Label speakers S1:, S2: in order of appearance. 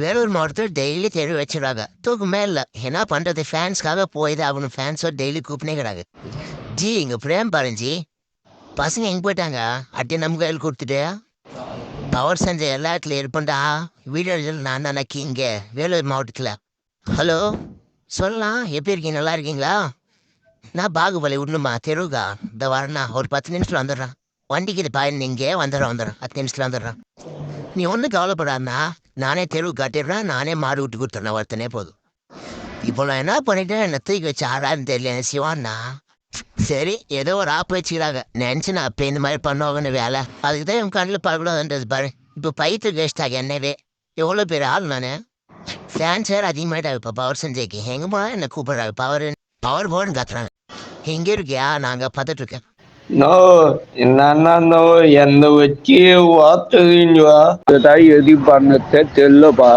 S1: வேலூர் மாவட்டத்தில் டெய்லி தெரு வச்சுறாங்க தூக்கு மேல என்ன பண்ணுறது ஃபேன்ஸ்க்காக போயிது அவனு ஃபேன்ஸோட டெய்லி கூப்பினேங்கிறாங்க ஜி இங்கே பிரேம் பாருஞ்சி பசங்க எங்கே போயிட்டாங்க அட்டை நம்ம கையில் கொடுத்துட்டு பவர் செஞ்ச எல்லா இடத்துலையும் இருப்பேன்டா வீடியோ நான் தான் இங்கே வேலூர் மாவட்டத்தில் ஹலோ சொல்லலாம் எப்படி இருக்கீங்க நல்லா இருக்கீங்களா நான் பாகுபலி விடணுமா தெருவுக்கா இந்த வரேண்ணா ஒரு பத்து நிமிஷத்தில் வந்துடுறேன் வண்டிக்கு இது பாய் இங்கே வந்துடுறேன் வந்துடுறேன் பத்து நிமிஷத்தில் வந்துடுறேன் நீ ஒன்றும் கவலைப்படாதா நானே தெருவு காட்டிடுறேன் நானே மாடு விட்டு கொடுத்துறேன் ஒருத்தனே போதும் இப்போ நான் என்ன பண்ணிட்டேன் என்னை தூக்கி வச்சு ஆறான்னு தெரியல சிவான்னா சரி ஏதோ ஒரு ஆப் வச்சுக்கிறாங்க நினச்சி நான் அப்போ இந்த மாதிரி பண்ணுவாங்கன்னு வேலை அதுக்கு தான் என் கண்ணில் பார்க்கக்கூடாதுன்றது பாரு இப்போ பயிற்று வேஸ்டாக என்னவே எவ்வளோ பேர் ஆள் நான் சார் அதிகமாகிட்டா இப்போ பவர் செஞ்சேக்கு எங்கே போனால் என்னை கூப்பிட்றாங்க பவர் பவர் போர்டுன்னு கத்துறாங்க எங்கே இருக்கியா நாங்கள் பார்த்துட்ருக்கேன்
S2: No, நானோ என்னை வச்சு வார்த்தையும் தெரியுதுப்பான்னு தெரியலப்பா